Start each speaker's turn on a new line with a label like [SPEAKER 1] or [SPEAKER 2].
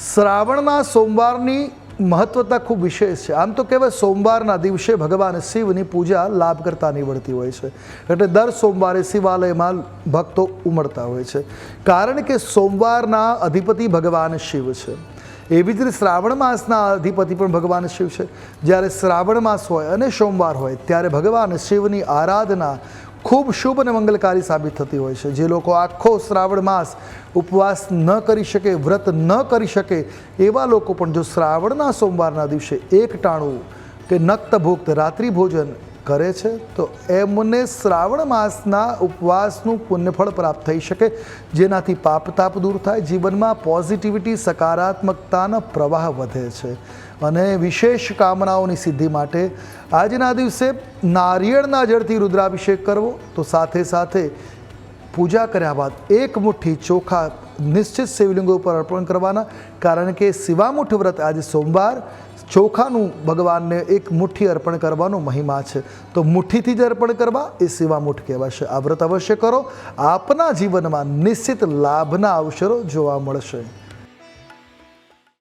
[SPEAKER 1] શ્રાવણના સોમવારની મહત્વતા ખૂબ વિશેષ છે. આમ તો કહેવાય સોમવારના દિવસે ભગવાન શિવની પૂજા લાભ કરતા નીવડતી હોય છે. એટલે દર સોમવારે શિવાલયમાં ભક્તો ઉમળતા હોય છે. કારણ કે સોમવારના અધિપતિ ભગવાન શિવ છે. એવી જ રીતે શ્રાવણ માસના અધિપતિ પણ ભગવાન શિવ છે. જ્યારે શ્રાવણ માસ હોય અને સોમવાર હોય, ત્યારે ભગવાન શિવની આરાધના ખૂબ શુભ અને મંગલકારી સાબિત થતી હોય છે. જે લોકો આખો શ્રાવણ માસ ઉપવાસ ન કરી શકે, વ્રત ન કરી શકે, એવા લોકો પણ જો શ્રાવણના સોમવારના દિવસે એક ટાણું કે નક્ત ભુક્ત રાત્રિ ભોજન કરે છે, તો એમને શ્રાવણ માસના ઉપવાસનું પુણ્યફળ પ્રાપ્ત થઈ શકે, જેનાથી પાપ તાપ દૂર થાય, જીવનમાં પોઝિટિવિટી સકારાત્મકતાનો પ્રવાહ વધે છે. અને વિશેષ કામનાઓની સિદ્ધિ માટે આજના દિવસે નારિયેળના જળથી રુદ્રાભિષેક કરવો, તો સાથે સાથે પૂજા કર્યા બાદ એક મુઠ્ઠી ચોખા નિશ્ચિત શિવલિંગો ઉપર અર્પણ કરવાના, કારણ કે શિવામુઠ વ્રત આજે સોમવાર ચોખાનું ભગવાનને એક મુઠ્ઠી અર્પણ કરવાનો મહિમા છે. તો મુઠ્ઠીથી જ અર્પણ કરવા એ શિવામુઠ કહેવાશે. આ વ્રત અવશ્ય કરો. આપના જીવનમાં નિશ્ચિત લાભના અવસરો જોવા મળશે.